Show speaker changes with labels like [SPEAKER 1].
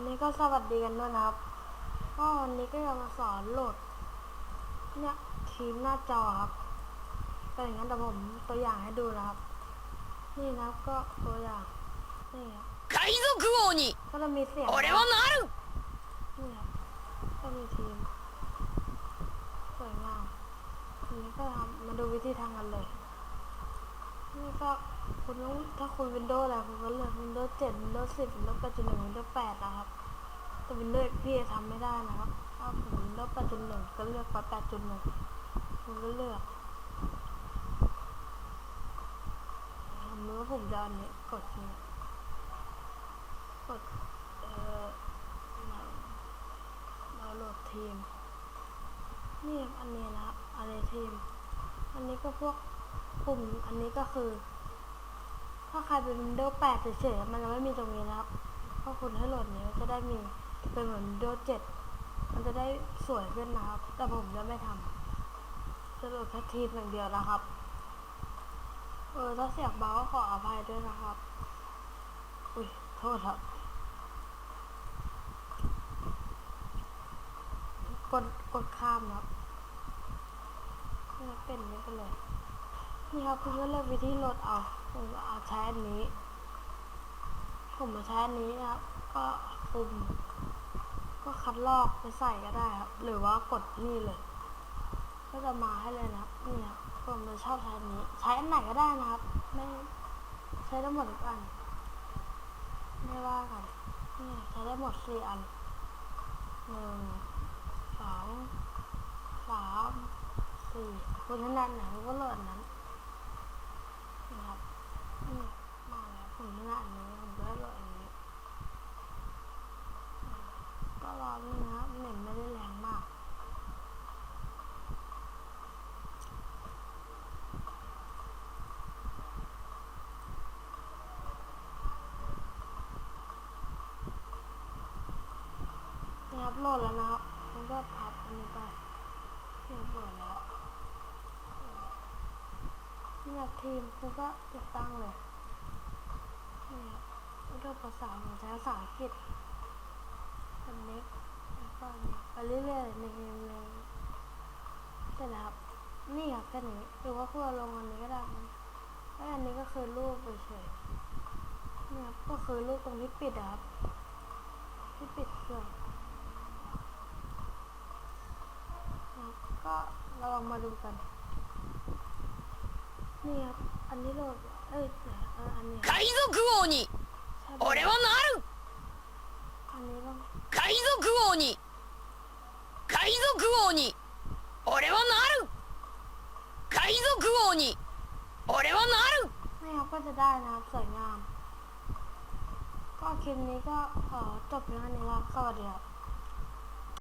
[SPEAKER 1] วันนี้ก็สวัสดีกันด้วยนะครับ ก็วันนี้ก็จะมาสอนโหลดเนี่ยทีมหน้าจอครับเป็นอย่างนั้นแต่ผมตัวอย่างให้ดูนะครับ นี่นะครับก็ตัวอย่างนี่ครับก็จะมีเสียงนี่ครับก็มีทีมสวยงามทีนี้ก็ทำมาดูวิธีทำกันเลย นี่ก็คุณต้องถ้าคุณ Windows อะไรคุณก็เลือก Windows 7 Windows 10 Windows 8.1 Windows 8 นะครับ แต่ Windows XP ทำไม่ได้นะครับถ้าผม Windows 8.1 ก็เลือกไป8.1คุณก็เลือกผมรู้ว่าผมจะอันนี้กดนี่กดเอ่อมาดาวน์โหลดทีมนี่อันนี้นะครับอันนี้ทีม อันนี้ก็พวกปุ่มอันนี้ก็คือ ถ้าใครเป็น Windows 8เฉยๆมันจะไม่มีตรงนี้นะครับถ้าคุณให้โหลดนี้จะได้มีเป็นเหมือน Windows 7 มันจะได้สวยขึ้นนะครับ แต่ผมจะไม่ทำจะโหลดแค่ทีมอย่างเดียวนะครับ เออถ้าเสียงเบาก็ขออภัยด้วยนะครับ อุ้ยโทษครับกดกดข้ามครับเนี่ยเป็นนี้ไปเลย นี่ครับคุณก็เลือกวิธีโหลดเอา ผมก็เอาใช้อันนี้ ผมมาใช้อันนี้นะครับ ก็ปุ่มก็คัดลอกไปใส่ก็ได้ครับ หรือว่ากดนี่เลย ก็จะมาให้เลยนะครับนี่ครับผมจะชอบใช้อันนี้ ใช้อันไหนก็ได้นะครับ ไม่ใช้ได้หมดทุกอัน ไม่ว่ากันนี่ใช้ได้หมดสี่อันหนึ่งสองสามสี่คุณถนัดไหนก็โหลดอันนั้นนะครับนี่ มาแล้วผมถนัดอันนี้ผมก็โหลดอันนี้ ก็รอนี่นะครับเน็ตไม่ได้แรงมากนะครับโหลดแล้วนะครับมันก็พับอันนี้ไปเรียบร้อยแล้วนี่ครับทีมคุณก็ติดตั้งเลย นี่ครับแล้วก็ภาษาผมใช้ภาษาอังกฤษอันนี้แล้วก็ไปเรื่อยๆในเกมเลยเสร็จแล้วครับ นี่ครับแค่นี้หรือว่าคุณลงอันนี้ก็ได้แล้วอันนี้ก็คือรูปเฉยๆนี่ครับก็คือรูปตรงที่ปิดอะครับ ที่ปิดเครื่องก็เราลองมาดูกัน นี่ครับ อันนี้โหลด
[SPEAKER 2] 海賊王に俺はなる。海賊王に海賊王に俺はなる。海賊王に俺はなる。